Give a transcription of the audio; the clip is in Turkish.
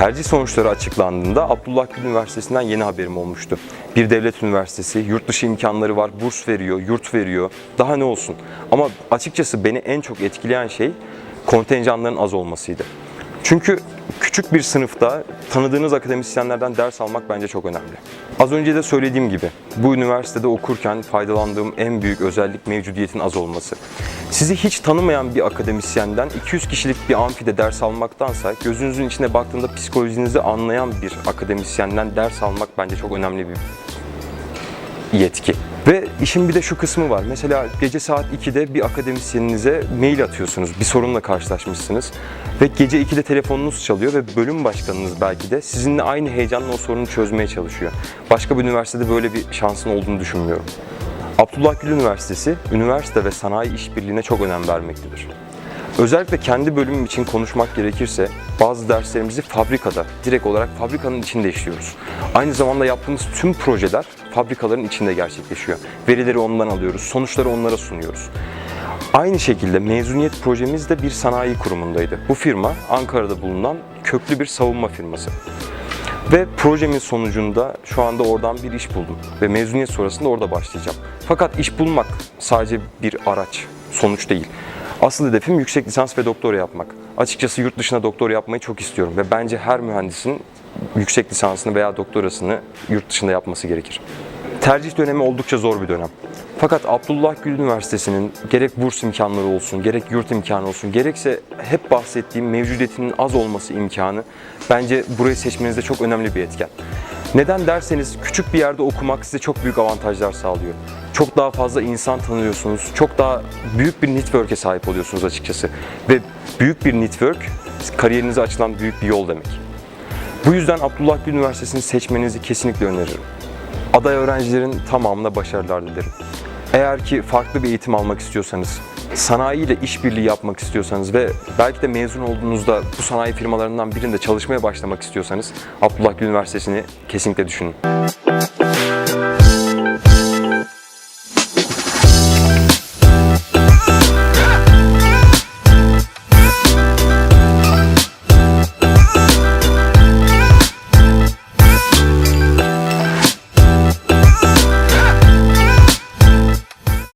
Tercih sonuçları açıklandığında Abdullah Gül Üniversitesi'nden yeni haberim olmuştu. Bir devlet üniversitesi, yurt dışı imkanları var, burs veriyor, yurt veriyor. Daha ne olsun? Ama açıkçası beni en çok etkileyen şey kontenjanların az olmasıydı. Çünkü küçük bir sınıfta tanıdığınız akademisyenlerden ders almak bence çok önemli. Az önce de söylediğim gibi bu üniversitede okurken faydalandığım en büyük özellik mevcudiyetin az olması. Sizi hiç tanımayan bir akademisyenden 200 kişilik bir amfide ders almaktansa gözünüzün içine baktığında psikolojinizi anlayan bir akademisyenden ders almak bence çok önemli bir yetki. Ve işin bir de şu kısmı var. Mesela gece saat 2'de bir akademisyeninize mail atıyorsunuz. Bir sorunla karşılaşmışsınız. Ve gece 2'de telefonunuz çalıyor ve bölüm başkanınız belki de sizinle aynı heyecanla o sorunu çözmeye çalışıyor. Başka bir üniversitede böyle bir şansın olduğunu düşünmüyorum. Abdullah Gül Üniversitesi, üniversite ve sanayi işbirliğine çok önem vermektedir. Özellikle kendi bölümüm için konuşmak gerekirse bazı derslerimizi fabrikada, direkt olarak fabrikanın içinde işliyoruz. Aynı zamanda yaptığımız tüm projeler fabrikaların içinde gerçekleşiyor. Verileri ondan alıyoruz, sonuçları onlara sunuyoruz. Aynı şekilde mezuniyet projemiz de bir sanayi kurumundaydı. Bu firma Ankara'da bulunan köklü bir savunma firması. Ve projemin sonucunda şu anda oradan bir iş buldum ve mezuniyet sonrasında orada başlayacağım. Fakat iş bulmak sadece bir araç, sonuç değil. Asıl hedefim yüksek lisans ve doktora yapmak. Açıkçası yurt dışına doktora yapmayı çok istiyorum ve bence her mühendisin yüksek lisansını veya doktorasını yurt dışında yapması gerekir. Tercih dönemi oldukça zor bir dönem. Fakat Abdullah Gül Üniversitesi'nin gerek burs imkanları olsun, gerek yurt imkanı olsun, gerekse hep bahsettiğim mevcudiyetinin az olması imkanı bence burayı seçmenizde çok önemli bir etken. Neden derseniz küçük bir yerde okumak size çok büyük avantajlar sağlıyor. Çok daha fazla insan tanıyorsunuz, çok daha büyük bir network'e sahip oluyorsunuz açıkçası. Ve büyük bir network kariyerinize açılan büyük bir yol demek. Bu yüzden Abdullah Gül Üniversitesi'ni seçmenizi kesinlikle öneririm. Aday öğrencilerin tamamına başarılar dilerim. Eğer ki farklı bir eğitim almak istiyorsanız, sanayi ile işbirliği yapmak istiyorsanız ve belki de mezun olduğunuzda bu sanayi firmalarından birinde çalışmaya başlamak istiyorsanız Abdullah Gül Üniversitesi'ni kesinlikle düşünün.